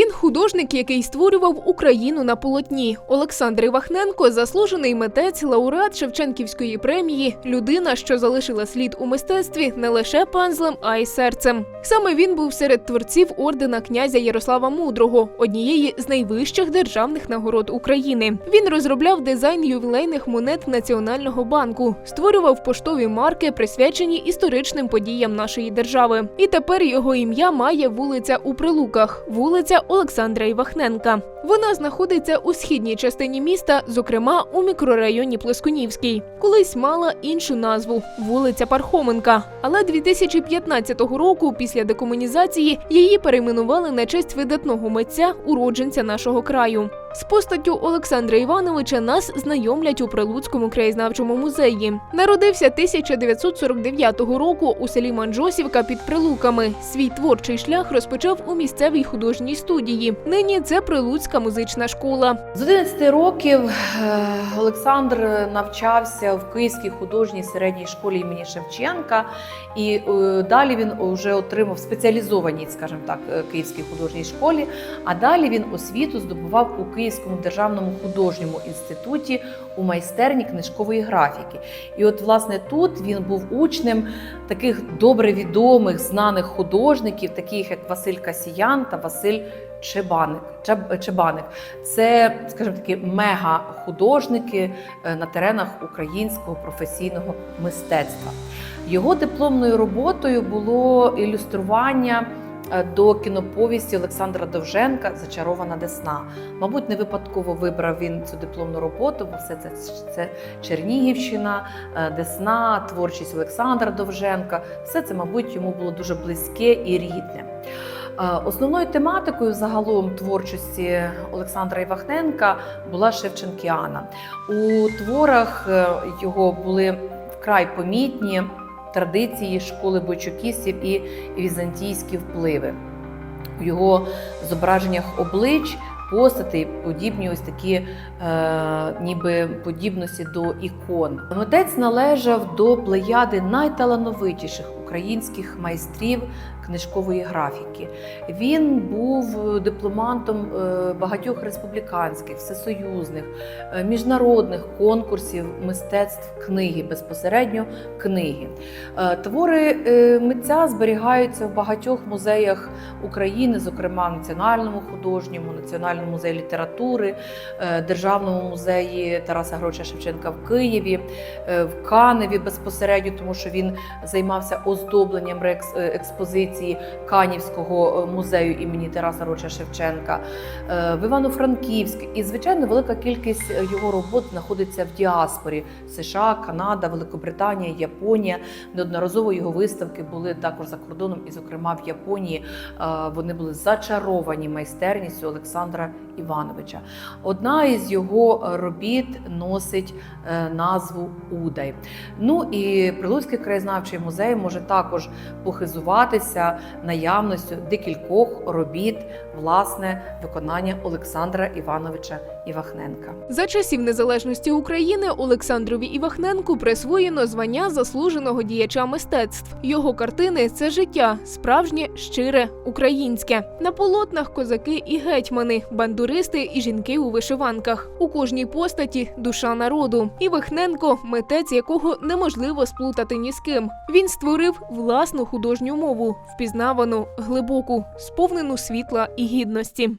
Він художник, який створював Україну на полотні. Олександр Івахненко заслужений митець, лауреат Шевченківської премії, людина, що залишила слід у мистецтві не лише пензлем, а й серцем. Саме він був серед творців ордена князя Ярослава Мудрого, однієї з найвищих державних нагород України. Він розробляв дизайн ювілейних монет Національного банку, створював поштові марки, присвячені історичним подіям нашої держави. І тепер його ім'я має вулиця у Прилуках, вулиця Олександра Івахненка. Вона знаходиться у східній частині міста, зокрема у мікрорайоні Плескунівський. Колись мала іншу назву вулиця Пархоменка. Але 2015 року, після декомунізації, її перейменували на честь видатного митця, уродженця нашого краю. З постаттю Олександра Івановича нас знайомлять у Прилуцькому краєзнавчому музеї. Народився 1949 року у селі Манджосівка під Прилуками. Свій творчий шлях розпочав у місцевій художній студії. Нині це Прилуцька музична школа. З 11 років е, Олександр навчався в Київській художній середній школі імені Шевченка, і е, далі він вже отримав спеціалізованій, скажімо так, е, Київській художній школі. А далі він освіту здобував у Київському державному художньому інституті у майстерні книжкової графіки. І от, власне, тут він був учнем таких добре відомих, знаних художників, таких як Василь Касіян та Василь Чебаник. Чеб- Чебаник. Це, скажімо такі, мега-художники е, на теренах українського професійного мистецтва. Його дипломною роботою було ілюстрування до кіноповісті Олександра Довженка Зачарована Десна. Мабуть, не випадково вибрав він цю дипломну роботу, бо все це, це Чернігівщина, е, Десна, творчість Олександра Довженка. Все це, мабуть, йому було дуже близьке і рідне. Е, Основною тематикою загалом творчості Олександра Івахненка була Шевченкіана. У творах е, його були вкрай помітні традиції школи бойчукістів і візантійські впливи. У його зображеннях облич постати подібні ось такі е, ніби подібності до ікон. Митець належав до плеяди найталановитіших українських майстрів книжкової графіки. Він був дипломантом е, багатьох республіканських, всесоюзних, е, міжнародних конкурсів мистецтв книги, безпосередньо книги. Е, Твори митця зберігаються в багатьох музеях України, зокрема Національному художньому, Національному музеї літератури, Державному музеї Тараса Гроча Шевченка в Києві, в Каневі безпосередньо, тому що він займався оздобленням е, експозиції Канівського е, музею імені Тараса Гроча Шевченка, е, в Івано-Франківськ. І, звичайно, велика кількість його робот знаходиться в діаспорі США, Канада, Великобританія, Японія. Неодноразово його виставки були також за кордоном, і, зокрема, в Японії вони були зачаровані майстерністю Олександра Івановича. Одна із його робіт носить е, назву Удай. Ну і Прилуцький краєзнавчий музей може також похизуватися наявністю декількох робіт власне виконання Олександра Івановича Івахненка. За часів незалежності України Олександрові Івахненку присвоєно звання заслуженого діяча мистецтв. Його картини це життя, справжнє, щире, українське. На полотнах козаки і гетьмани, бандуристи і жінки у вишиванках. У кожній постаті душа народу. Івахненко митець, якого неможливо сплутати ні з ким. Він створив власну художню мову, впізнавану, глибоку, сповнену світла і гідності.